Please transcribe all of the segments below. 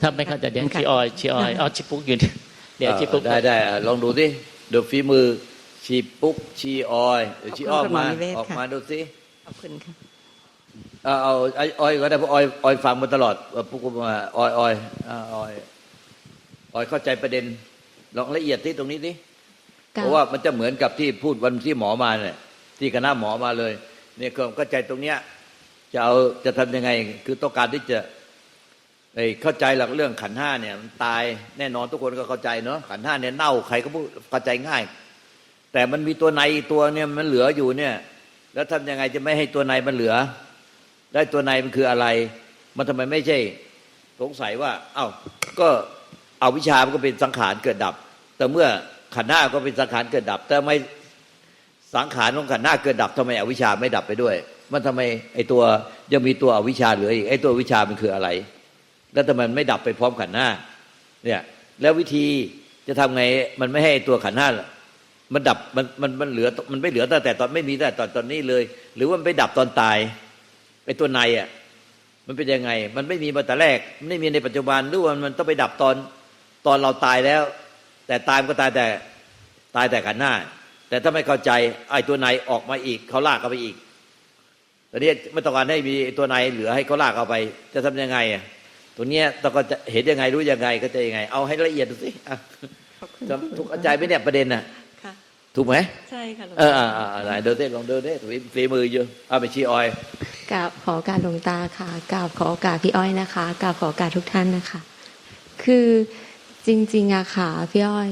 ถ้าไม่เข้าใจเดี๋ยวชีออยชีออยเอาชีปุ๊กอยู่นี่เดี๋ยวชีปุ๊กได้ได้อะลองดูสิดูฝีมือชีปุ๊กชีออยเดี๋ยวชีอ้อมมาขอบคุณคุณหมอนิเวศออกค่ะมาดูสิขอบคุณค่ะเอาเอาไอ้ออยก็ได้เพราะออยออยฟังมาตลอดว่าปุ๊กก็มาออยออยอ่าออยออยเข้าใจประเด็น ลองละเอียดที่ตรงนี้สิเพราะว่ามันจะเหมือนกับที่พูดวันที่หมอมาเนี่ยที่คณะหมอมาเลยเนี่ยก็เข้าใจตรงเนี้ยจะเอาจะทำยังไง คือต้องการที่จะ ไอ้เข้าใจหลักเรื่องขันห้าเนี่ยมันตายแน่นอนทุกคนก็เข้าใจเนาะขันห้าเนี่ยเน่าใครก็พูดเข้าใจง่าย แต่มันมีตัวในตัวเนี่ยมันเหลืออยู่เนี่ย แล้วทำยังไงจะไม่ให้ตัวในมันเหลือ ได้ตัวในมันคืออะไร มันทำไมไม่ใช่ สงสัยว่า เอ้าก็เอาวิชามันก็เป็นสังขารเกิดดับ แต่เมื่อขันหน้าก็เป็นสังขารเกิดดับ แต่ไม่สังขารของขันหน้าเกิดดับทำไมอวิชาไม่ดับไปด้วย มันทำไมไอ้ตัวยังมีตัวอวิชชาเหลืออีกไอ้ตัววิชามันคืออะไร แล้วทำไมมันไม่ดับไปพร้อมขันหน้าเนี่ยแล้ววิธีจะทำไงมันไม่ให้ตัวขันหน้ามันดับมันมันมันเหลือมันไม่เหลือตั้งแต่ตอนไม่มีตั้งแต่ตอนตอนนี้เลย หรือว่ามันไปดับตอนตายไอ้ตัวในอะมันเป็นยังไง มันไม่มีมาแต่แรกมันไม่มีในปัจจุบันหรือว่ามันต้องไปดับตอนตอนเราตายแล้ว แต่ตายมันก็ตายแต่ตายแต่ขันหน้า แต่ถ้าไม่เข้าใจไอ้ตัวในออกมาอีกเขาลากเข้าไปอีกตอนนี้ไม่ต้องการให้มีตัวในเหลือให้เขาลากเข้าไป จะทำยังไงอะ ตัวเนี้ยต้องก็จะเห็นยังไงรู้ยังไงก็จะยังไง เอาให้ละเอียดดูสิอะขอบคุณจะถูกเข้าใจไหมเนี่ยประเด็นน่ะค่ะถูกไหมใช่ค่ะหลวงเออตาอ่าอ่าไหนเดินเต้นลองเดินเต้นฝีมือเยอะเอาไปชี้ออยกราบขอโอกาสหลวงตาค่ะกราบขอโอกาสพี่อ้อยนะคะกราบขอโอกาสทุกท่านนะคะ คือจริงๆอะค่ะพี่อ้อย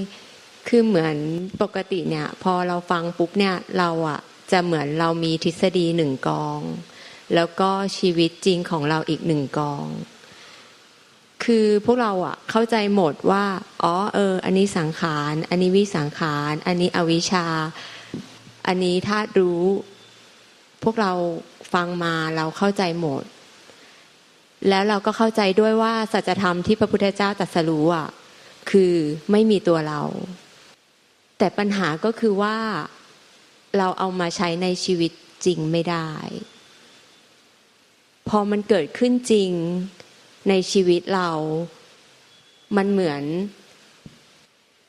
คือเหมือนปกติเนี่ย พอเราฟังปุ๊บเนี่ยเราอะจะเหมือนเรามีทฤษฎีหนึ่งกอง แล้วก็ชีวิตจริงของเราอีกหนึ่งกอง คือพวกเราอะเข้าใจหมดว่า อ๋อเออ อันนี้สังขาร อันนี้วิสังขาร อันนี้อวิชชา อันนี้ธาตุรู้ พวกเราฟังมาเราเข้าใจหมด แล้วเราก็เข้าใจด้วยว่าสัจธรรมที่พระพุทธเจ้าตรัสรู้อะ คือไม่มีตัวเรา แต่ปัญหาก็คือว่าเราเอามาใช้ในชีวิตจริงไม่ได้ พอมันเกิดขึ้นจริง ในชีวิตเรา มันเหมือน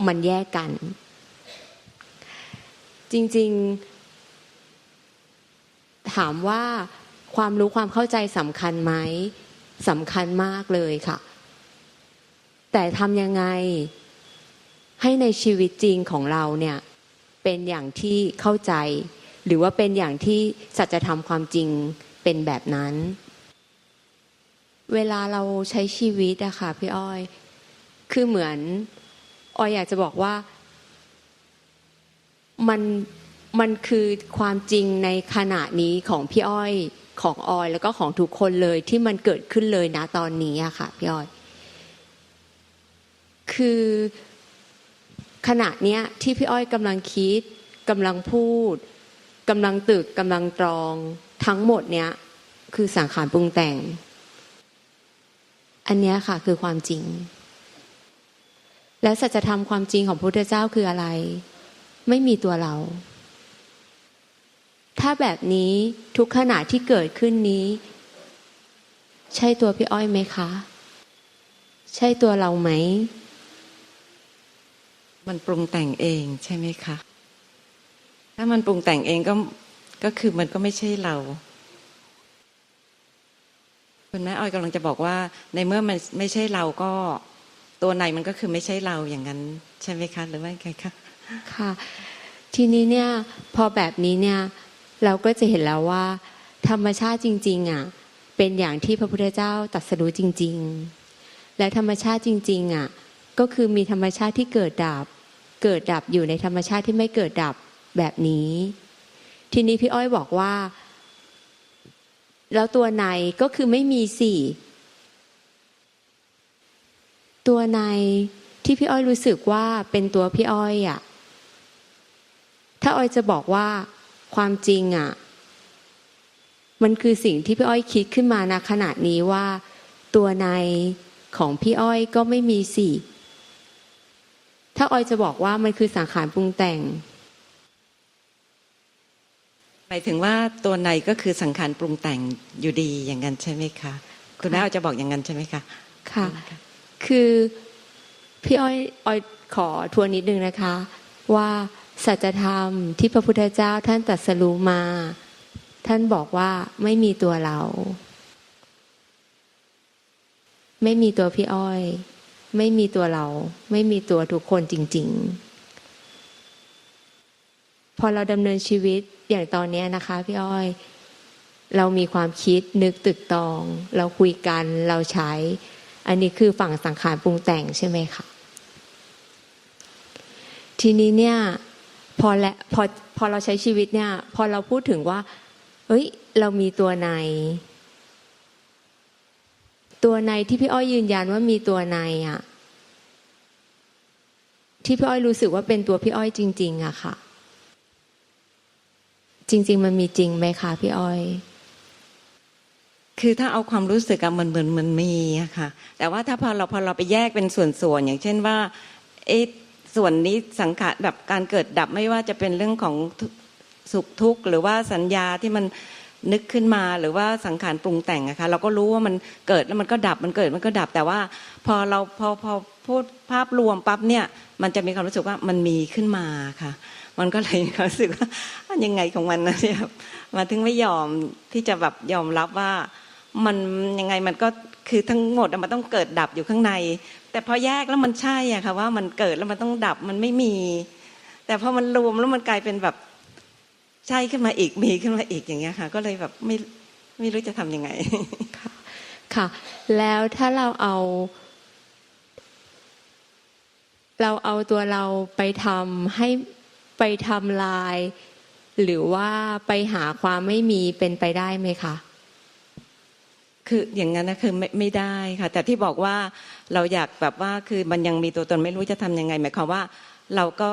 มันแยกกัน จริง ๆ ถามว่าความรู้ความเข้าใจสำคัญไหมสำคัญมากเลยค่ะ แต่ทำยังไงให้ในชีวิตจริงของเราเนี่ยเป็นอย่างที่เข้าใจ หรือว่าเป็นอย่างที่สัจธรรมความจริงเป็นแบบนั้น เวลาเราใช้ชีวิตอะค่ะพี่อ้อย คือเหมือนออยอยากจะบอกว่ามันมันคือความจริงในขณะนี้ของพี่อ้อยของออย แล้วก็ของทุกคนเลยที่มันเกิดขึ้นเลยนะตอนนี้อะค่ะพี่อ้อย คือขณะเนี้ยที่พี่อ้อยกำลังคิดกำลังพูดกำลังตึกกำลังตรองทั้งหมดเนี้ยคือสังขารปรุงแต่ง อันนี้ค่ะคือความจริง และสัจธรรมความจริงของพระพุทธเจ้าคืออะไร ไม่มีตัวเรา ถ้าแบบนี้ทุกขณะที่เกิดขึ้นนี้ ใช่ตัวพี่อ้อยไหมคะ ใช่ตัวเราไหม มันปรุงแต่งเองใช่ไหมคะ ถ้ามันปรุงแต่งเองก็ก็คือมันก็ไม่ใช่เรา คุณแม่อ้อยกำลังจะบอกว่า ในเมื่อมันไม่ใช่เราก็ตัวในมันก็คือไม่ใช่เราอย่างนั้น ใช่ไหมคะหรือว่าไงคะค่ะ ทีนี้เนี่ยพอแบบนี้เนี่ยเราก็จะเห็นแล้วว่า ธรรมชาติจริง ๆอะเป็นอย่างที่พระพุทธเจ้าตรัสรู้จริง ๆ และธรรมชาติจริง ๆอะก็คือมีธรรมชาติที่เกิดดับ เกิดดับอยู่ในธรรมชาติที่ไม่เกิดดับแบบนี้ ทีนี้พี่อ้อยบอกว่า แล้วตัวในก็คือไม่มีสี่ ตัวในที่พี่อ้อยรู้สึกว่าเป็นตัวพี่อ้อยอะ ถ้าอ้อยจะบอกว่าความจริงอะ มันคือสิ่งที่พี่อ้อยคิดขึ้นมาณขณะนี้ว่า ตัวในของพี่อ้อยก็ไม่มีสี่ ถ้าอ้อยจะบอกว่ามันคือสังขารปรุงแต่ง หมายถึงว่าตัวในก็คือสังขารปรุงแต่งอยู่ดีอย่างนั้นใช่ไหมคะคุณแม่อ้อยจะบอกอย่างนั้นใช่ไหมคะค่ะ คือพี่อ้อยอ้อยขอทวนนิดนึงนะคะ ว่าสัจธรรมที่พระพุทธเจ้าท่านตรัสรู้มา ท่านบอกว่าไม่มีตัวเรา ไม่มีตัวพี่อ้อย ไม่มีตัวเรา ไม่มีตัวทุกคนจริง ๆ พอเราดำเนินชีวิตอย่างตอนนี้นะคะ พี่อ้อย เรามีความคิดนึกตึกตอง เราคุยกันเราใช้ อันนี้คือฝั่งสังขารปรุงแต่งใช่ไหมคะทีนี้เนี่ยพอและพอพอเราใช้ชีวิตเนี่ย พอเราพูดถึงว่า เอ้ย เรามีตัวใน ตัวในที่พี่อ้อยยืนยันว่ามีตัวในอะที่พี่อ้อยรู้สึกว่าเป็นตัวพี่อ้อยจริง ๆอะค่ะ จริง ๆ มันมีจริงไหมคะพี่อ้อย คือถ้าเอาความรู้สึกอะมันเหมือนมันมีอะค่ะ แต่ว่าถ้าพอเราพอเราไปแยกเป็นส่วนๆอย่างเช่นว่าเอะส่วนนี้สังขารแบบการเกิดดับไม่ว่าจะเป็นเรื่องของสุขทุกข์หรือว่าสัญญาที่มันนึกขึ้นมาหรือว่าสังขารปรุงแต่งอะค่ะเราก็รู้ว่ามันเกิดแล้วมันก็ดับมันเกิดมันก็ดับแต่ว่า พอเราพอพอพูดภาพรวมปั๊บเนี่ย มันจะมีความรู้สึกว่ามันมีขึ้นมาค่ะ มันก็เลยรู้สึกว่ายังไงของมันนะเนี่ยครับมาถึงไม่ยอมที่จะแบบยอมรับว่า มันยังไงมันก็คือทั้งหมดอะมันต้องเกิดดับอยู่ข้างใน แต่พอแยกแล้วมันใช่อะค่ะว่ามันเกิดแล้วมันต้องดับมันไม่มี แต่พอมันรวมแล้วมันกลายเป็นแบบใช่ขึ้นมาอีกมีขึ้นมาอีกอย่างเงี้ยค่ะ ก็เลยแบบไม่ไม่รู้จะทำยังไงค่ะ แล้วถ้าเราเอา เราเอาตัวเราไปทำให้ ไปทำลาย หรือว่าไปหาความไม่มีเป็นไปได้ไหมคะคืออย่างนั้นนะคือไม่ไม่ได้ค่ะ แต่ที่บอกว่าเราอยากแบบว่าคือมันยังมีตัวตนไม่รู้จะทำยังไง หมายความว่าเราก็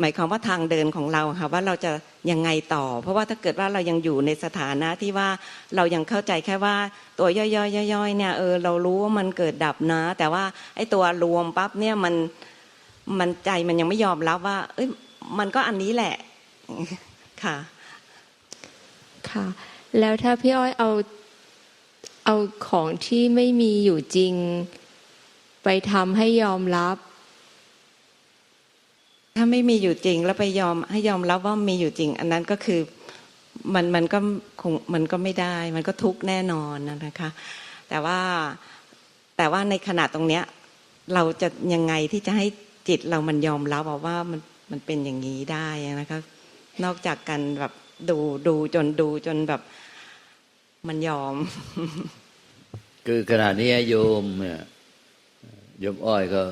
หมายความว่าทางเดินของเราค่ะว่าเราจะยังไงต่อ เพราะว่าถ้าเกิดว่าเรายังอยู่ในสถานะที่ว่าเรายังเข้าใจแค่ว่าตัวย่อยๆย่อยๆเนี่ยเออเรารู้ว่ามันเกิดดับนะ แต่ว่าไอ้ตัวรวมปั๊บเนี่ยมันมันใจมันยังไม่ยอมรับว่า เอ้ย มันก็อันนี้แหละค่ะค่ะ แล้วถ้าพี่อ้อยเอาเอาของที่ไม่มีอยู่จริง ไปทำให้ยอมรับ ถ้าไม่มีอยู่จริงแล้วไปยอมให้ยอมรับว่ามีอยู่จริง อันนั้นก็คือมันมันก็คงมันก็ไม่ได้ มันก็ทุกข์แน่นอนนะคะ แต่ว่าแต่ว่าในขณะตรงเนี้ย เราจะยังไงที่จะให้จิตเรามันยอมรับอะว่ามัน มันเป็นอย่างนี้ได้นะคะนอกจากการแบบดูดูจนดูจนแบบมันยอม คือขณะนี้โยมเนี่ยโยมอ้อยก็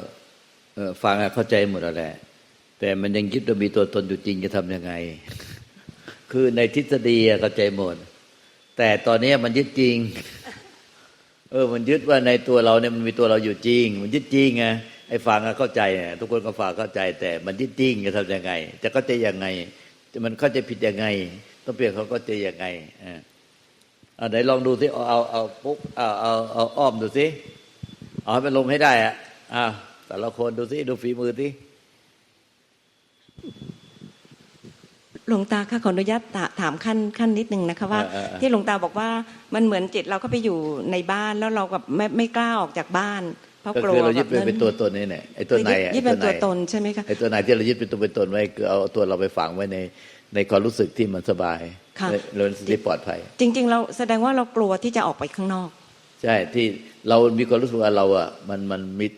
ฟังอะเข้าใจหมดแล้วแหละ แต่มันยังคิดว่ามีตัวตนอยู่จริงจะทำยังไง คือในทฤษฎีเข้าใจหมด แต่ตอนนี้มันยึดจริง เออ มันยึดว่าในตัวเราเนี่ยมันมีตัวเราอยู่จริง มันยึดจริงไง ไอ้ฟังอะเข้าใจอะทุกคนก็ฟังเข้าใจ แต่มันยึดจริงจะทำยังไง จะเข้าใจยังไงจะมันเข้าใจผิดยังไง ต้องเปลี่ยนเขาก็ใจยังไงอ่าอ่าไหนลองดูสิเอาเอาเอาปุ๊บเอาเอาเอาอ้อมดูสิเอาให้มันลงให้ได้อะอ่าแต่ละคนดูสิดูฝีมือสิหลวงตาค่ะขออนุญาตถาถามขั้นขั้นนิดนึงนะคะว่า ที่หลวงตาบอกว่ามันเหมือนจิตเราก็ไปอยู่ในบ้านแล้วเราแบบไม่ไม่กล้าออกจากบ้าน เพราะก็กลัวคือเรายึดแบบเป็นเป็นตัวตนนี่แหละไอ้ตัวในยึดอะยึดเป็นไอ้ตัวตในนใช่ไหมคะไอ้ตัวในที่เรายึดเป็นตัวเป็นตนไว้คือเอาตัวเราไปฝังไว้ในในความรู้สึกที่มันสบายค่ะเรารู้สึกที่ปลอดภัย จริง ๆ เราแสดงว่าเรากลัวที่จะออกไปข้างนอก ใช่ที่เรามีความรู้สึกว่าเราอะมันมันมิด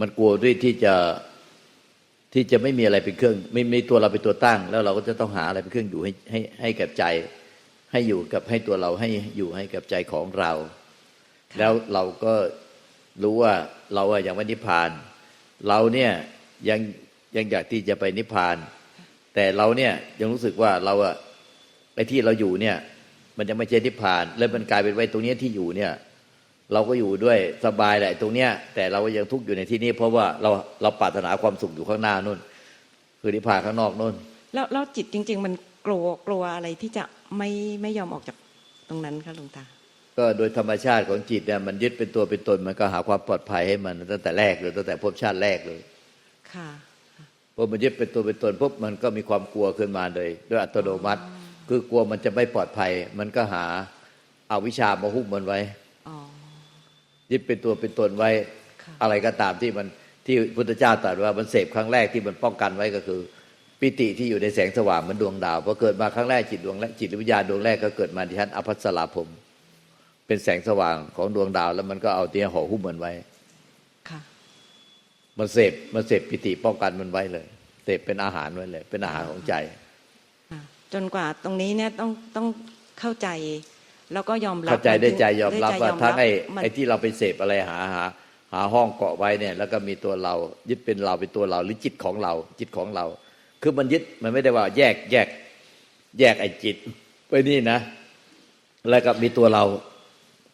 มันกลัวด้วยที่จะที่จะไม่มีอะไรเป็นเครื่อง ไม่ไม่ตัวเราเป็นตัวตั้ง แล้วเราก็จะต้องหาอะไรเป็นเครื่องอยู่ให้ให้ให้กับใจ ให้อยู่กับให้ตัวเราให้อยู่ให้กับใจของเรา แล้วเราก็ รู้ว่าเราอะยังไม่นิพพาน เราเนี่ยยังยังอยากที่จะไปนิพพาน แต่เราเนี่ยยังรู้สึกว่าเราอะไอ้ที่เราอยู่เนี่ย มันยังไม่ใช่นิพพาน แล้วมันกลายเป็นไว้ตรงเนี้ยที่อยู่เนี่ย เราก็อยู่ด้วยสบายแหละตรงเนี้ย แต่เราก็ยังทุกข์อยู่ในที่นี้ เพราะว่าเราเราปรารถนาความสุขอยู่ข้างหน้านู่น คือนิพพานข้างนอกนู่น แล้วแล้วจิตจริง ๆ มันกลัวกลัวอะไรที่จะไม่ไม่ยอมออกจากตรงนั้นคะหลวงตา ก็โดยธรรมชาติของจิตเนี่ยมันยึดเป็นตัวเป็นตนมันก็หาความปลอดภัยให้มันตั้งแต่แรกเลยตั้งแต่ภพชาติแรกเลย ค่ะพอมันยึดเป็นตัวเป็นตนปุ๊บมันก็มีความกลัวขึ้นมาเลยด้วยอัตโนมัติ คือกลัวมันจะไม่ปลอดภัย มันก็หาเอาวิชามาหุ้มมันไว้อ๋อยึดเป็นตัวเป็นตนไว้ค่ะอะไรก็ตามที่มันที่พุทธเจ้าตรัสว่ามันเสพครั้งแรกที่มันป้องกันไว้ก็คือ ปิติที่อยู่ในแสงสว่างเหมันดวงดาวพอเกิดมาครั้งแรกจิตดวงแรกจิตวิญญาณดวงแรกก็เกิดมาที่ชั้นอภัสราภม เป็นแสงสว่างของดวงดาว แล้วมันก็เอาเตียห่อหุ้มมันไว้ค่ะมันเสพมันเสพปิติป้องกันมันไว้เลยเสพเป็นอาหารไว้เลย เป็นอาหารของใจค่ะจนกว่าตรงนี้เนี่ยต้องต้องเข้าใจ แล้วก็ยอมรับเข้าใจได้ใจยอมรับได้ใจว่าทั้งไอ้มันไอ้ที่เราไปเสพอะไรหาหาหาห้องเกาะไว้เนี่ย แล้วก็มีตัวเรายึดเป็นเราเป็นตัวเราหรือจิตของเรา จิตของเรา คือมันยึดมันไม่ได้ว่า แยกแยก แยกไอ้จิตไปนี่นะ แล้วก็มีตัวเรา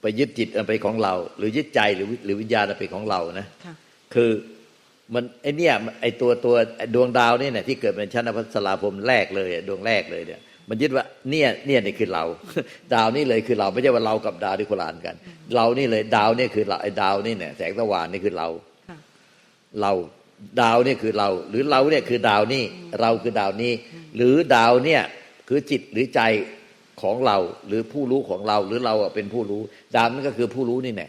ไปยึดจิตอันไปนของเรา หรือยึดใจหรือหรือวิญญาณอันเป็นของเรานะค่ะคือมันไอเนี่ยไอตัวตัวไอ้ดวงดาวนี่เนี่ยที่เกิดเป็นชั้นอภัสราพรหมแรกเลยอะดวงแรกเลยเนี่ยมันยึดว่าเนี่ยเนี่ยนี่คือเรา ดาวนี่เลยคือเราไม่ใช่ว่าเรากับดาวที่โคลานกัน เรานี่เลยดาวเนี่ยคือเราไอ้ดาวนี่เนี่ยแสงสว่างนี่คือเราค่ะเราดาวเนี่ยคือเรา หรือเราเนี่ยคือดาวนี่เราคือดาวนี้ หรือดาวเนี่ยคือจิตหรือใจ ของเราหรือผู้รู้ของเรา หรือเราอะเป็นผู้รู้ ดาวนั่นก็คือผู้รู้นี่แน่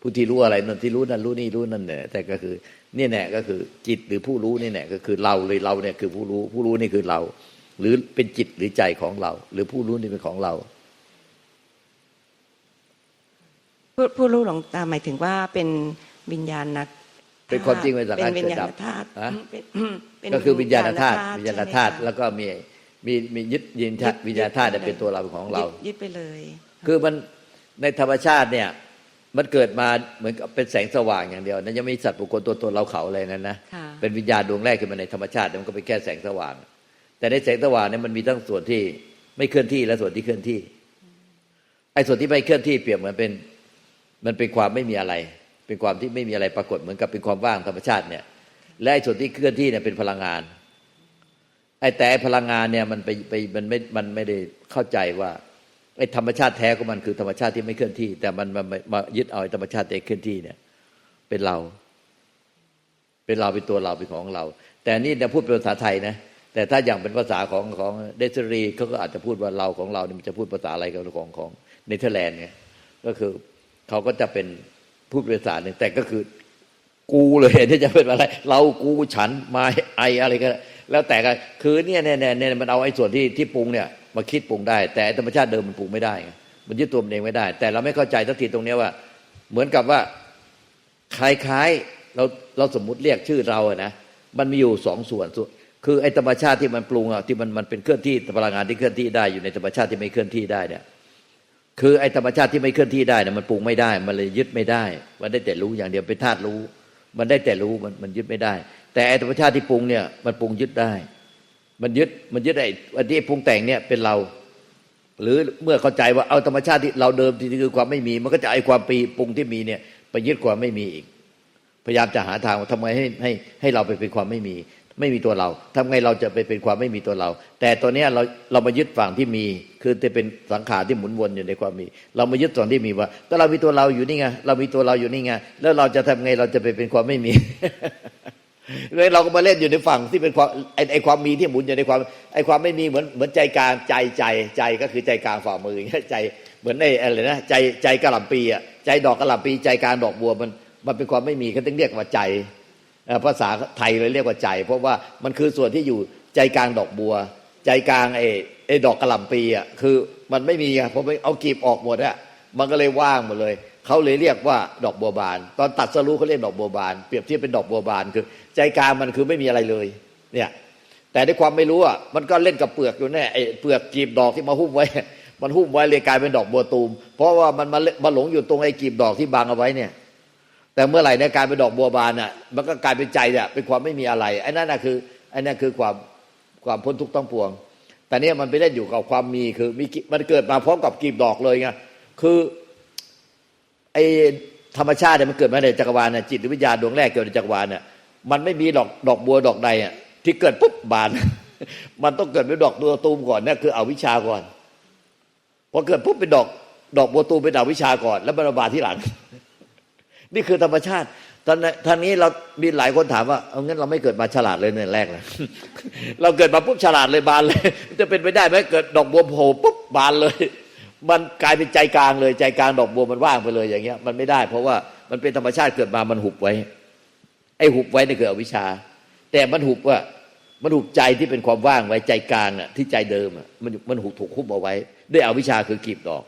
ผู้ที่รู้อะไรนั่นที่รู้นั่นรู้นี่รู้นั่นเนี่ยแต่ก็คือเนี่ยแน่ก็คือจิตหรือผู้รู้นี่แน่ก็คือเราเลยเราเนี่ยคือผู้รู้ ผู้รู้นี่คือเรา หรือเป็นจิตหรือใจของเรา หรือผู้รู้นี่เป็นของเราผู้ผู้รู้หลวงตาหมายถึงว่าเป็นวิญญาณนักเป็นความจริงเป็นสังขารเป็นวิญญาณเกิดดับธาตุฮะเป็นเป็นก็คือวิญญาณธาตุวิญญาณธาตุใช่ไหมคะแล้วก็มี มีมียึดยินธาตุวิญญาณธาตุเนี่ยเป็นตัวเราเป็นของเรายึดยึดไปเลย คือมันในธรรมชาติเนี่ย มันเกิดมาเหมือนกับเป็นแสงสว่างอย่างเดียวนั้นยังไม่มีสัตว์บุคคลตัวตนเราเขาอะไรนั้นนะค่ะเป็นวิญญาณดวงแรกขึ้นมาในธรรมชาติมันก็เป็นแค่แสงสว่าง แต่ในแสงสว่างเนี่ยมันมีทั้งส่วนที่ไม่เคลื่อนที่และส่วนที่เคลื่อนที่ไอ้ส่วนที่ไม่เคลื่อนที่เปรียบเหมือนเป็นมันเป็นความไม่มีอะไร เป็นความที่ไม่มีอะไรปรากฏเหมือนกับเป็นความว่างธรรมชาติเนี่ย และไอ้ส่วนที่เคลื่อนที่เนี่ยเป็นพลังงาน ไอ้แต่พลังงานเนี่ยมันไปไปมันไม่มันไม่ได้เข้าใจว่าไอ้ธรรมชาติแท้ของมันคือธรรมชาติที่ไม่เคลื่อนที่ แต่มันมามามายึดเอาไอธรรมชาติที่เคลื่อนที่เนี่ย เป็นเรา เป็นเราเป็นตัวเราเป็นของเรา แต่นี่เนี่ยพูดเป็นภาษาไทยนะแต่ถ้าอย่างเป็นภาษาของของเดซรีเขาก็อาจจะพูดว่าเราของเราเนี่ยมันจะพูดภาษาอะไรกับของของเนเธอร์แลนด์เนี่ยก็คือเขาก็จะเป็นพูดภาษาหนึ่งแต่ก็คือ กูเลยที่จะเป็นอะไร เรากูฉันมาไออะไรก็ แล้วแต่กันคือเนี่ยเนี่ยเนี่ยมันเอาไอ้ส่วนที่ที่ปรุงเนี่ยมาคิดปรุงได้ แต่ธรรมชาติเดิมมันปรุงไม่ได้ไงมันยึดตัวมันเองไม่ได้ แต่เราไม่เข้าใจทักทีตรงนี้ว่า เหมือนกับว่าคล้ายๆเราเราสมมุติเรียกชื่อเราอะนะมันมีอยู่สองส่วนส่วนคือไอ้ธรรมชาติที่มันปรุงอะที่มันมันเป็นเคลื่อนที่พลังงานที่เคลื่อนที่ได้อยู่ในธรรมชาติที่ไม่เคลื่อนที่ได้เนี่ยคือไอ้ธรรมชาติที่ไม่เคลื่อนที่ได้เนี่ยมันปรุงไม่ได้ มันเลยยึดไม่ได้ มันได้แต่รู้อย่างเดียวเป็นธาตุรู้ มันได้แต่รู้มันมันยึดไม่ได้ แต่ไอธรรมชาติที่ปรุงเนี่ยมันปรุงยึดได้ มันยึดมันยึดไอ้อันที่ปรุงแต่งเนี่ยเป็นเรา หรือเมื่อเข้าใจว่าเอาธรรมชาติที่เราเดิมที่คือความไม่มี มันก็จะไอความปีปรุงที่มีเนี่ยไปยึดความไม่มีอีก พยายามจะหาทางว่าทำไงให้ให้ให้เราไปเป็นความไม่มี ไม่มีตัวเราทำไงเราจะไปเป็นความไม่มีตัวเรา แต่ตัวนี้เราเรามายึดฝั่งที่มี คือจะเป็นสังขารที่หมุนวนอยู่ในความมี เรามายึดส่วนที่มีว่า ก็เรามีตัวเราอยู่นี่ไงเรามีตัวเราอยู่นี่ไงแล้วเราจะทำไงเราจะไปเป็นความไม่มี เราก็มาเล่นอยู่ในฝั่งที่เป็นความไอ้ไอความมีที่หมุนอยู่ในความไอ้ความไม่มีเหมือนเหมือนใจกลางใจใจใจก็คือใจกลางฝ่ามืออย่างเงี้ยใจเหมือนไอ้อะไรนะใจใจกระหล่ำปีอะใจดอกกระหล่ำปี ใจกลางดอกบัวมันมันเป็นความไม่มีเขาต้องเรียกว่าใจภาษาไทยเลยเรียกว่าใจ เพราะว่ามันคือส่วนที่อยู่ใจกลางดอกบัว ใจกลางไอ้ไอ้ดอกกระหล่ำปีอะคือมันไม่มีอะพอไปเอากีบออกหมดอะมันก็เลยว่างหมดเลย เขาเลยเรียกว่าดอกบัวบาน ตอนตัดสรู้เขาเรียกดอกบัวบาน เปรียบเทียบเป็นดอกบัวบานคือ ใจกลางมันคือไม่มีอะไรเลย เนี่ยแต่ด้วยความไม่รู้อะมันก็เล่นกับเปลือกอยู่แน่ไอ้เปลือกกีบดอกที่มาหุ้มไว้ มันหุ้มไว้เลยกลายเป็นดอกบัวตูม เพราะว่ามันมามาหลงอยู่ตรงไอ้กีบดอกที่บังเอาไว้เนี่ย แต่เมื่อไหร่เนี่ยกลายเป็นดอกบัวบานอะ มันก็กลายเป็นใจเนี่ยเป็นความไม่มีอะไรไอ้นั่นน่ะคือไอ้นั่นคือความความพ้นทุกข์ต้องปวง แต่เนี่ยมันไปเล่นอยู่กับความมีคือมีมันเกิดมาพร้อมกับกีบดอกเลยไงคือ ไอธรรมชาติเนี่ยมันเกิดมาในจักรวาลน่ะจิตวิญญาณดวงแรกเกิดในจักรวาลเนี่ยมันไม่มีดอกดอกบัวดอกใดอะที่เกิดปุ๊บบาน มันต้องเกิดเป็นดอกบัวตูมก่อนเนี่ยคือเอาวิชาก่อนพอเกิดปุ๊บเป็นดอกดอกบัวตูมเป็นดอกวิชาก่อน แล้วมันบานที่หลัง นี่คือธรรมชาติตอนทางนี้เรามีหลายคนถามว่าเอางั้นเราไม่เกิดมาฉลาดเลยเนี่ยแรกเลยเราเกิดมาปุ๊บฉลาดเลยบานเลย จะเป็นไปได้ไหมเกิดดอกบัวโผล่ปุ๊บบานเลย มันกลายเป็นใจกลางเลยใจกลางดอกบัวมันว่างไปเลยอย่างเงี้ย มันไม่ได้ เพราะว่ามันเป็นธรรมชาติเกิดมามันหุบไว้ ไอ้หุบไว้นี่คืออวิชชา แต่มันหุบว่ามันหุบใจที่เป็นความว่างไว้ใจกลางอะที่ใจเดิมอะมันมันหุบถูกคุบเอาไว้ ด้วยอวิชชาคือกีบดอก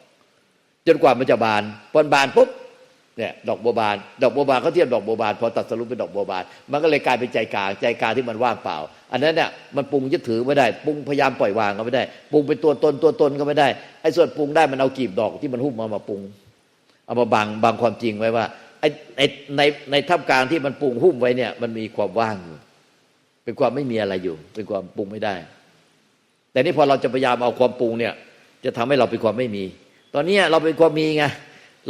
จนกว่ามันจะบานพอบานปุ๊บ เนี่ยดอกบัวบาน ดอกบัวบานเขาเทียบดอกบัวบานพอตัดสรุปเป็นดอกบัวบาน มันก็เลยกลายเป็นใจกลางใจกลางที่มันว่างเปล่า อันนั้นเนี่ยมันปรุงยึดถือไม่ได้ปรุงพยายามปล่อยวางก็ไม่ได้ปรุงเป็นตัวตนตัวตนก็ไม่ได้ไอ้ส่วนปรุงได้มันเอากีบดอกที่มันหุ้มมามาปรุง เอามาบังบังความจริงไว้ว่าไอ้ในในในท่ามกลางที่มันปรุงหุ้มไว้เนี่ย มันมีความว่างอยู่เป็นความไม่มีอะไรอยู่ เป็นความปรุงไม่ได้ แต่นี่พอเราจะพยายามเอาความปรุงเนี่ย จะทำให้เราเป็นความไม่มี ตอนนี้เราเป็นความมีไง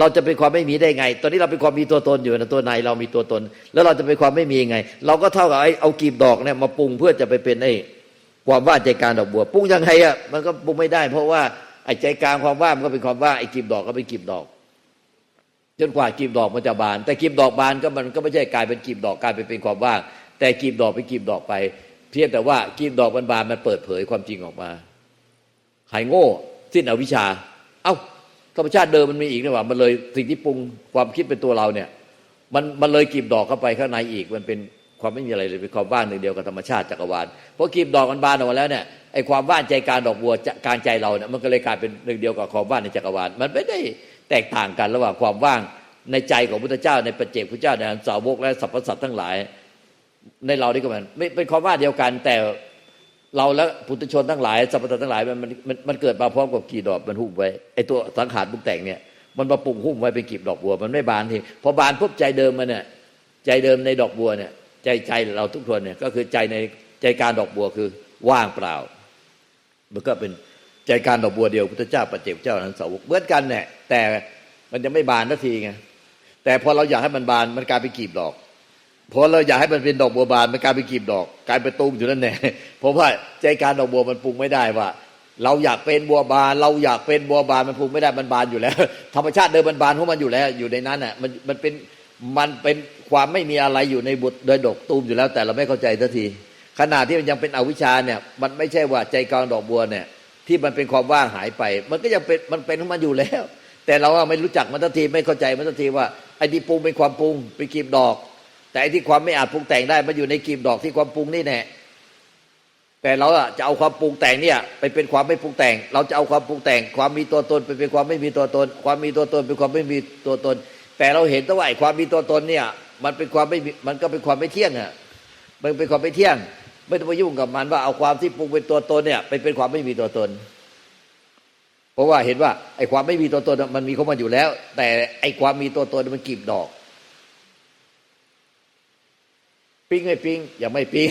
เราจะเป็นความไม่มีได้ไง ตอนนี้เราเป็นความมีตัวตนอยู่นะตัวในเรามีตัวตน แล้วเราจะเป็นความไม่มีไง เราก็เท่ากับไอ้เอากีบดอกเนี่ยมาปรุงเพื่อจะไปเป็นไอ้ความว่างใจกลางดอกบัวปรุงยังไงอะมันก็ปรุงไม่ได้ เพราะว่าไอ้ใจกลางความว่างมันก็เป็นความว่างไอ้กีบดอกก็เป็นกีบดอก จนกว่ากีบดอกมันจะบาน แต่กีบดอกบานก็มันก็ไม่ใช่กลายเป็นกีบดอกกลายเป็นเป็นความว่างแต่กีบดอกเป็นกีบดอกไป เพียงแต่ว่ากีบดอกมันบานมันเปิดเผยความจริงออกมาหายโง่ สิ้นอวิชชา เอ้า ธรรมชาติเดิมมันมีอีกนี่หว่ามันเลยสิ่งที่ปรุงความคิดเป็นตัวเราเนี่ย มันมันเลยกีบดอกเข้าไปข้างในอีกมันเป็นความไม่มีอะไรเลยเป็นความว่างหนึ่งเดียวกับธรรมชาติจักรวาลเพราะกีบดอกมันบานออกมาแล้วเนี่ยไอ้ความว่างใจการดอกบัวการใจเราเนี่ยมันก็เลยกลายเป็นหนึ่งเดียวกับความว่างในจักรวาลมันไม่ได้แตกต่างกันระหว่างความว่างในใจของพุทธเจ้า ในปัจเจกพุทธเจ้าในสาวกและสรรพสัตว์ทั้งหลาย ในเรานี่ก็เหมือนไม่เป็นความว่าเดียวกันแต่ เราและปุถุชนทั้งหลายสรรพสัตว์ทั้งหลายมันมันมันเกิดมาพร้อมกับกี่ดอกมันหุ้มไว้ไอตัวสังขารปรุงแต่งเนี่ยมันมาปรุงหุ้มไว้เป็นกีบดอกบัว มันไม่บานทีพอบานปุ๊บใจเดิมมันเนี่ยใจเดิมในดอกบัวเนี่ย ใจใจเราทุกคนเนี่ยก็คือใจในใจการดอกบัวคือว่างเปล่า มันก็เป็นใจการดอกบัวเดียวพุทธเจ้าปัจเจกเจ้านั้นสาวกเหมือนกันเนี่ยแต่มันจะไม่บานทันทีไงแต่พอเราอยากให้มันบานมันกลายเป็นกีบดอก พอเราอยากให้มันเป็นดอกบัวบานมันกลายเป็นกีบดอกกลายเป็นตูมอยู่นั่นแน่เพราะว่าใจการดอกบัวมันปรุงไม่ได้ว่า เราอยากเป็นบัวบาน เราอยากเป็นบัวบานมันปรุงไม่ได้มันบานอยู่แล้ว ธรรมชาติเดิมมันบานของมันอยู่แล้ว อยู่ในนั้นอะมันมันเป็นมันเป็นความไม่มีอะไรอยู่ในบุตรโดยดอกตูมอยู่แล้ว แต่เราไม่เข้าใจทันที ขณะที่มันยังเป็นอวิชชาเนี่ย มันไม่ใช่ว่าใจกลางดอกบัวเนี่ย ที่มันเป็นความว่างหายไป มันก็ยังเป็นมันเป็นของมันอยู่แล้ว แต่เราว่าไม่รู้จักมันทันทีไม่เข้าใจมันทันทีว่าไอ้ที่ปรุงเป็นความปรุงเป็นกีบดอก แต่ที่ความไม่อาจปรุงแต่งได้มันอยู่ในกีบดอกที่ความปรุงนี่แน่แต่เราอะจะเอาความปรุงแต่งเนี่ย ไปเป็นความไม่ปรุงแต่ง เราจะเอาความปรุงแต่ง ความมีตัวตนไปเป็นความไม่มีตัวตน ความมีตัวตนเป็นความไม่มีตัวตน แต่เราเห็นต่ว่าไอ้ความมีตัวตนเนี่ย มันเป็นความไม่มันก็เป็นความไม่เที่ยงอะมันเป็นความไม่เที่ยง ไม่ต้องไปยุ่งกับมันว่าเอาความที่ปรุงเป็นตัวตนเนี่ยไปเป็นความไม่มีตัวตน เพราะว่าเห็นว่าไอ้ความไม่มีตัวตนมันมีของมันอยู่แล้ว แต่ไอ้ความมีตัวตนมันกีบดอก ปิ้งไม่ปิ้งอยังไม่ปิ้ง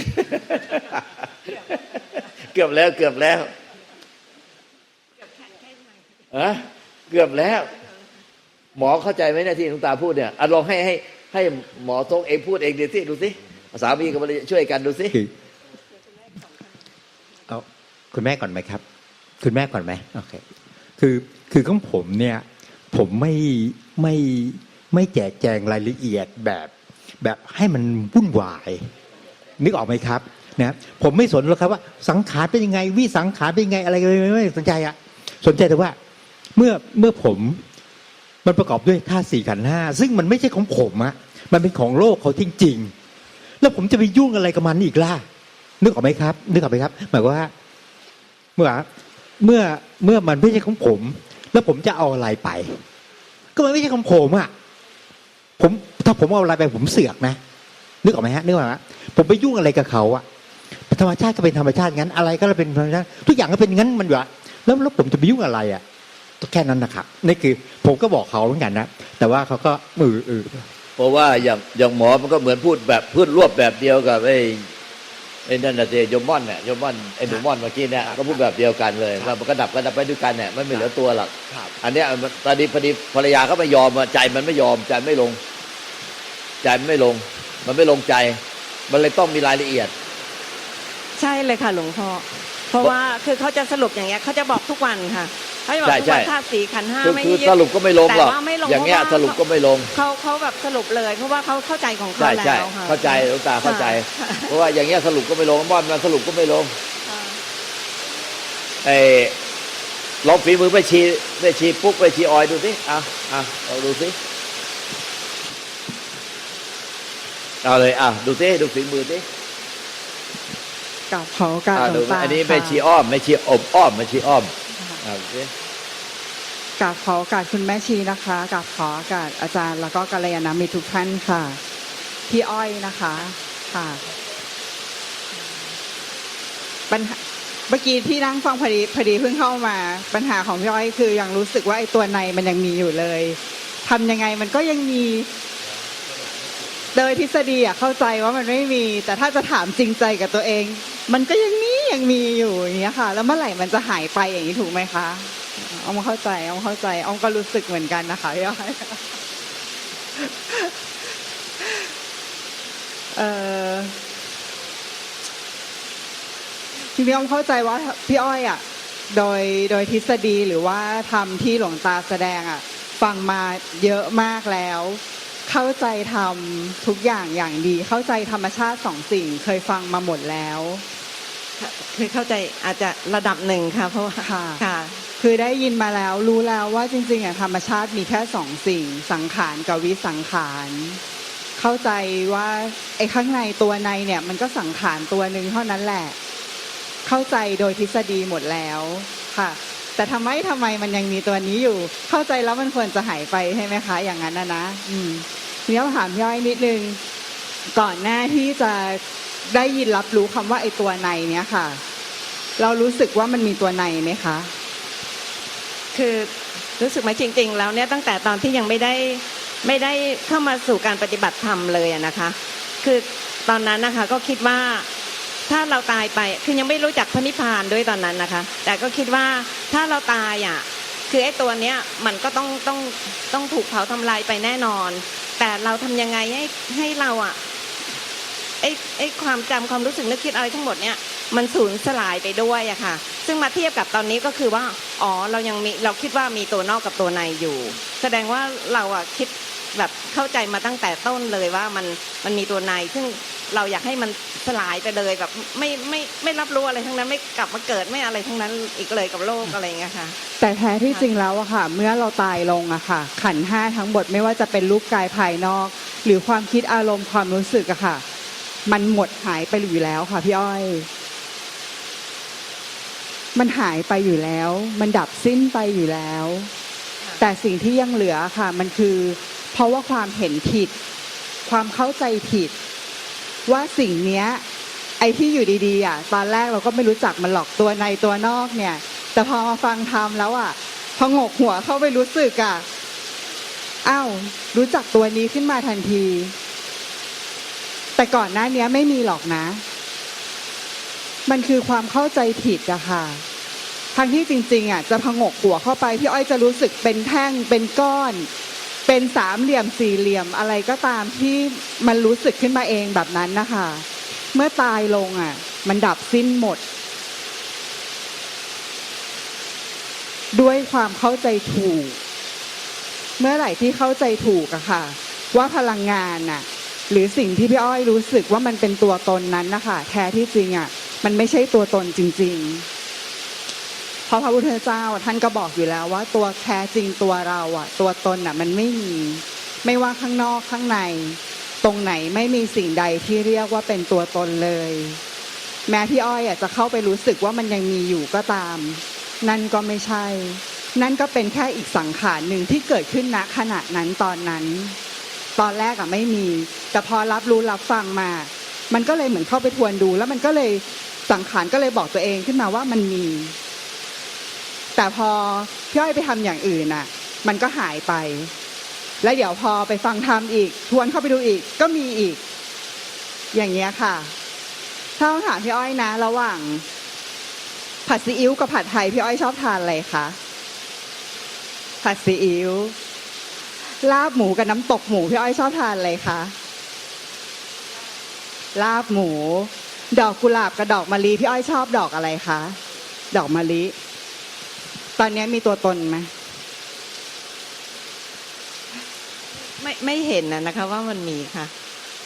เกือบแล้วเกือบแล้วอะเกือบแล้ว หมอเข้าใจไหมเนี่ยที่หลวงตาพูดเนี่ยอะลองให้ให้ให้หมอทงเองพูดเองดูสิดูสิสามีกับภรรยาช่วยกันดูสิเอาคุณแม่ก่อนไหมครับ คุณแม่ก่อนไหมโอเคคือคือของผมเนี่ย ผมไม่ไม่ไม่แจกแจงรายละเอียดแบบ แบบให้มันวุ่นวาย นึกออกไหมครับนะผมไม่สนหรอกครับว่าสังขารเป็นยังไง วิสังขารเป็นยังไงอะไรไม่ไม่สนใจอะสนใจแต่ว่าเมื่อเมื่อผมมันประกอบด้วยธาตุสี่ขันธ์ห้าซึ่งมันไม่ใช่ของผมอะมันเป็นของโลกเขาจริงๆ แล้วผมจะไปยุ่งอะไรกับมันอีกล่ะนึกออกไหมครับ นึกออกไหมครับ หมายว่า เมื่อเมื่อเมื่อมันไม่ใช่ของผม แล้วผมจะเอาอะไรไป ก็มันไม่ใช่ของผมอะ ผมถ้าผมเอาอะไรไปผมเสือกนะนึกออกไหมฮะนึกออกไหมผมไปยุ่งอะไรกับเขาอะธรรมชาติก็เป็นธรรมชาติงั้นอะไรก็เป็นธรรมชาติทุกอย่างก็เป็นงั้นมันอยู่อแล้วแล้วผมจะไปยุ่งอะไรอะแค่นั้นนะครับนี่คือผมก็บอกเขาเหมือนกันนะแต่ว่าเขาก็มือเออเพราะว่าอย่างอย่างหมอมันก็เหมือนพูดแบบพูดรวบแบบเดียวกับไอ้ ไอ้นั่นน่ะเจโยมม่อนเนี่ยโยมม่อนไอ้หนูม่อนเมื่อกี้เนี่ยก็พูดแบบเดียวกันเลยว่ามันก็ดับก็ดับไปด้วยกันเนี่ยมันไม่เหลือตัวหรอกครับอันเนี้ยมันตอนนี้พอดีภรรยาเขาไม่ยอมอะใจมันไม่ยอมใจไม่ลง ใจมันไม่ลง มันไม่ลงใจ มันเลยต้องมีรายละเอียด ใช่เลยค่ะหลวงพ่อเพราะว่าคือเขาจะสรุปอย่างเงี้ยเขาจะบอกทุกวันค่ะ เขาจะบอกใช่ทุกใช่ วันธาตุสีขันธ์ห้าคือไม่คือยึดสรุปก็ไม่ลงหรอกแต่ว่าไม่ลงอย่างเงี้ยเพสราะว่ารุปก็ไม่ลง เขาเขาแบบสรุปเลย เพราะว่าเขาเข้าใจของเขาใช่แล้ใช่วค่ะ เข้าใจหลวงตาเข้าใจ ค่ะ เพราะว่าอย่างเงี้ยสรุปก็ไม่ลงม่อนมันสรุปก็ไม่ลงค่ะไอ้ลองฝีมือไปชีไปชีปุ๊กไปชีออยดูสิอะอะเราดูสิเอาเลยอะดูซิดูฝีมือซิกับขอโอกาสอะหลดูวงตาอันนี้ไม่ค่ะชีอ้อมไม่ชีอบอ้อมไม่ชีอ้อม กับขอโอกาสคุณแม่ชีนะคะกับขอโอกาสอาจารย์ แล้วก็กัลยาณมิตรทุกท่านค่ะ พี่อ้อยนะคะค่ะปัญหาเมื่อกี้ที่นั่งฟังพอดีพอดีเพิ่งเข้ามา ปัญหาของพี่อ้อยคือยังรู้สึกว่าไอ้ตัวในมันยังมีอยู่เลยทำยังไงมันก็ยังมี โดยทฤษฎีอะเข้าใจว่ามันไม่มี แต่ถ้าจะถามจริงใจกับตัวเอง มันก็ยังมียังมีอยู่อย่างเงี้ยค่ะ แล้วเมื่อไหร่มันจะหายไปอย่างนี้ถูกไหมคะเอามาเข้าใจเอามาเข้าใจเอาก็รู้สึกเหมือนกันนะคะพี่อ้อยเออทีนี้อ้อมเข้าใจว่าพี่อ้อยอะโดยโดยทฤษฎีหรือว่าทำที่หลวงตาแสดงอะฟังมาเยอะมากแล้ว เข้าใจทำทุกอย่างอย่างดี เข้าใจธรรมชาติสองสิ่ง เคยฟังมาหมดแล้ว คือเข้าใจอาจจะระดับหนึ่งค่ะ เพราะว่าค่ะ ค่ะ คือได้ยินมาแล้วรู้แล้วว่าจริงๆอะธรรมชาติมีแค่สองสิ่ง สังขารกับวิสังขารเข้าใจว่าไอ้ข้างในตัวในเนี่ยมันก็สังขารตัวหนึ่งเท่านั้นแหละ เข้าใจโดยทฤษฎีหมดแล้วค่ะ แต่ทำไมทำไมมันยังมีตัวนี้อยู่ เข้าใจแล้วมันควรจะหายไปใช่ไหมคะ อย่างนั้นนะนะ อืมทีนี้เราถามย่อยนิดนึงก่อนหน้าที่จะ ได้ยินรับรู้คำว่าไอ้ตัวในเนี่ยค่ะ เรารู้สึกว่ามันมีตัวในไหมคะ คือรู้สึกไหมจริง ๆ แล้วเนี่ยตั้งแต่ตอนที่ยังไม่ได้ไม่ได้เข้ามาสู่การปฏิบัติธรรมเลยอะนะคะ คือตอนนั้นนะคะก็คิดว่าถ้าเราตายไปคือยังไม่รู้จักพระนิพพานด้วยตอนนั้นนะคะ แต่ก็คิดว่าถ้าเราตายอะคือไอ้ตัวเนี้ยมันก็ต้องต้องต้องถูกเผาทำลายไปแน่นอน แต่เราทำยังไงให้ให้เราอะ ไอ้ไอ้ความจำความรู้สึกนึกคิดอะไรทั้งหมดเนี่ยมันสูญสลายไปด้วยอะค่ะ ซึ่งมาเทียบกับตอนนี้ก็คือว่าอ๋อเรายังมีเราคิดว่ามีตัวนอกกับตัวในอยู่ แสดงว่าเราอะคิดแบบเข้าใจมาตั้งแต่ต้นเลยว่ามันมันมีตัวใน ซึ่งเราอยากให้มันสลายไปเลยแบบไม่ไม่ไม่รับรู้อะไรทั้งนั้นไม่กลับมาเกิดไม่อะไรทั้งนั้นอีกเลยกับโลกอะไรเงี้ยค่ะ แต่แท้ที่จริงแล้วอะค่ะ เมื่อเราตายลงอะค่ะ ขันห้าทั้งหมดไม่ว่าจะเป็นรูปกายภายนอก หรือความคิดอารมณ์ความรู้สึกอะค่ะ มันหมดหายไปอยู่แล้วค่ะพี่อ้อย มันหายไปอยู่แล้ว มันดับสิ้นไปอยู่แล้วค่ะแต่สิ่งที่ยังเหลือค่ะ มันคือ เพราะว่าความเห็นผิด ความเข้าใจผิด ว่าสิ่งเนี้ย ไอ้ที่อยู่ดีๆอะตอนแรกเราก็ไม่รู้จักมันหรอกตัวในตัวนอกเนี่ย แต่พอมาฟังธรรมแล้วอะพองกหัวเข้าไปรู้สึกอะอ้าวรู้จักตัวนี้ขึ้นมาทันที แต่ก่อนหน้าเนี้ยไม่มีหรอกนะ มันคือความเข้าใจผิดอะค่ะทั้งที่จริงๆอะจะพงกหัวเข้าไปพี่อ้อยจะรู้สึกเป็นแท่งเป็นก้อน เป็นสามเหลี่ยมสี่เหลี่ยมอะไรก็ตามที่มันรู้สึกขึ้นมาเองแบบนั้นนะคะ เมื่อตายลงอะ มันดับสิ้นหมด ด้วยความเข้าใจถูก เมื่อไหร่ที่เข้าใจถูกอะค่ะ ว่าพลังงานน่ะ หรือสิ่งที่พี่อ้อยรู้สึกว่ามันเป็นตัวตนนั้นนะคะแท้ที่จริงอะมันไม่ใช่ตัวตนจริง ๆ เพราะพระพุทธเจ้าท่านก็บอกอยู่แล้วว่า ตัวแท้จริงตัวเราอะ ตัวตนอะมันไม่มี ไม่ว่าข้างนอกข้างใน ตรงไหนไม่มีสิ่งใดที่เรียกว่าเป็นตัวตนเลย แม้พี่อ้อยอะจะเข้าไปรู้สึกว่ามันยังมีอยู่ก็ตาม นั่นก็ไม่ใช่ นั่นก็เป็นแค่อีกสังขารหนึ่งที่เกิดขึ้นณขณะนั้นตอนนั้น ตอนแรกอะไม่มี แต่พอรับรู้รับฟังมา มันก็เลยเหมือนเข้าไปทวนดู แล้วมันก็เลยสังขารก็เลยบอกตัวเองขึ้นมาว่ามันมี แต่พอพี่อ้อยไปทำอย่างอื่นน่ะมันก็หายไป แล้วเดี๋ยวพอไปฟังธรรมอีก ทวนเข้าไปดูอีก ก็มีอีก อย่างเงี้ยค่ะ ถ้าถามพี่อ้อยนะ ระหว่าง ผัดซีอิ๊วกับผัดไทยพี่อ้อยชอบทานอะไรคะผัดซีอิ๊ว ลาบหมูกับน้ำตกหมูพี่อ้อยชอบทานอะไรคะลาบหมู ดอกกุหลาบกับดอกมะลิพี่อ้อยชอบดอกอะไรคะดอกมะลิ ตอนนี้มีตัวตนไหมไม่ไม่เห็นนะนะคะว่ามันมีค่ะ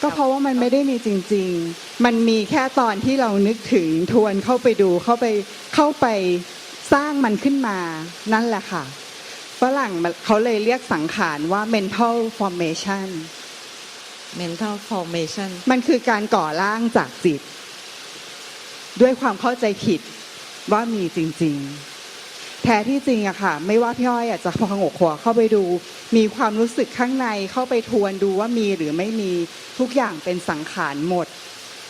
ก็เพราะว่ามันไม่ได้มีจริง ๆ มันมีแค่ตอนที่เรานึกถึงทวนเข้าไปดูเข้าไปเข้าไปสร้างมันขึ้นมานั่นแหละค่ะ ฝรั่งมันเขาเลยเรียกสังขารว่า mental formation mental formation มันคือการก่อร่างจากจิต ด้วยความเข้าใจผิดว่ามีจริง ๆ แท้ที่จริงอะค่ะ ไม่ว่าพี่อ้อยอะจะพองกหัวเข้าไปดู มีความรู้สึกข้างในเข้าไปทวนดูว่ามีหรือไม่มีทุกอย่างเป็นสังขารหมด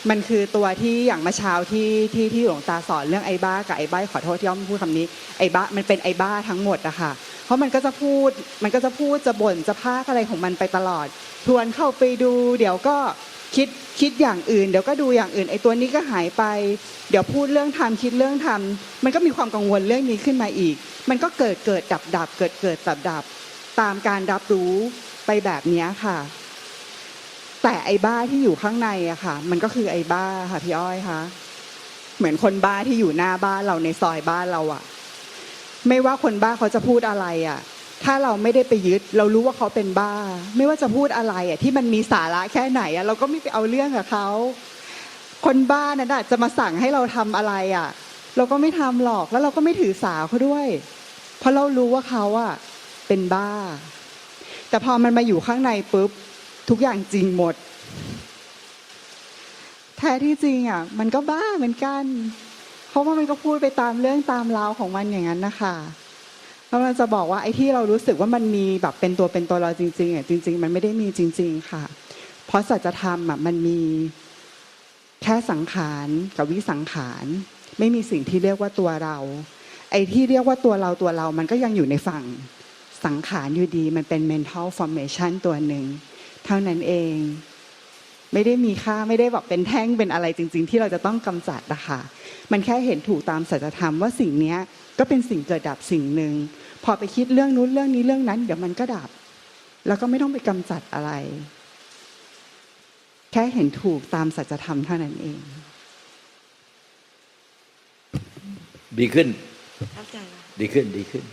มันคือตัวที่อย่างเมื่อเช้าที่ที่ที่หลวงตาสอนเรื่องไอ้บ้ากับไอ้ใบ้ขอโทษที่อ้อมพูดคำนี้ไอ้บ้ามันเป็นไอ้บ้าทั้งหมดอะค่ะ เพราะมันก็จะพูดมันก็จะพูดจะบ่นจะพากอะไรของมันไปตลอด ทวนเข้าไปดู เดี๋ยวก็คิดคิดอย่างอื่น เดี๋ยวก็ดูอย่างอื่นไอ้ตัวนี้ก็หายไป เดี๋ยวพูดเรื่องทำคิดเรื่องทำมันก็มีความกังวลเรื่องนี้ขึ้นมาอีก มันก็เกิดเกิดดับดับเกิดเกิดดับดับตามการรับรู้ไปแบบนี้ค่ะ แต่ไอ้บ้าที่อยู่ข้างในอะค่ะ มันก็คือไอ้บ้าค่ะพี่อ้อยคะเหมือนคนบ้าที่อยู่หน้าบ้านเราในซอยบ้านเราอะ ไม่ว่าคนบ้าเขาจะพูดอะไรอะ ถ้าเราไม่ได้ไปยึด เรารู้ว่าเขาเป็นบ้า ไม่ว่าจะพูดอะไรอะที่มันมีสาระแค่ไหนอะเราก็ไม่ไปเอาเรื่องกับเขาคนบ้านั่นอะจะมาสั่งให้เราทำอะไรอะ เราก็ไม่ทำหรอกแล้วเราก็ไม่ถือสาเขาด้วย เพราะเรารู้ว่าเขาอะเป็นบ้า แต่พอมันมาอยู่ข้างในปุ๊บทุกอย่างจริงหมด แท้ที่จริงอะ มันก็บ้าเหมือนกัน เพราะว่ามันก็พูดไปตามเรื่องตามราวของมันอย่างนั้นนะคะแล้วมันจะบอกว่าไอ้ที่เรารู้สึกว่ามันมีแบบเป็นตัวเป็นตัวเราจริงๆอะจริง ๆ มันไม่ได้มีจริง ๆ ค่ะ เพราะสัจธรรมอะมันมีแค่สังขารกับวิสังขาร ไม่มีสิ่งที่เรียกว่าตัวเรา ไอ้ที่เรียกว่าตัวเราตัวเรา มันก็ยังอยู่ในฝั่งสังขารอยู่ดี มันเป็น mental formation ตัวหนึ่งเท่านั้นเอง ไม่ได้มีค่าไม่ได้แบบเป็นแท่งเป็นอะไรจริง ๆ ที่เราจะต้องกำจัดนะคะมันแค่เห็นถูกตามสัจธรรมว่าสิ่งเนี้ยก็เป็นสิ่งเกิดดับสิ่งหนึ่งพอไปคิดเรื่องนู้นเรื่องนี้เรื่องนั้น เดี๋ยวมันก็ดับ แล้วก็ไม่ต้องไปกำจัดอะไร แค่เห็นถูกตามสัจธรรมเท่านั้นเอง ดีขึ้นเข้าใจดีขึ้นดีขึ้น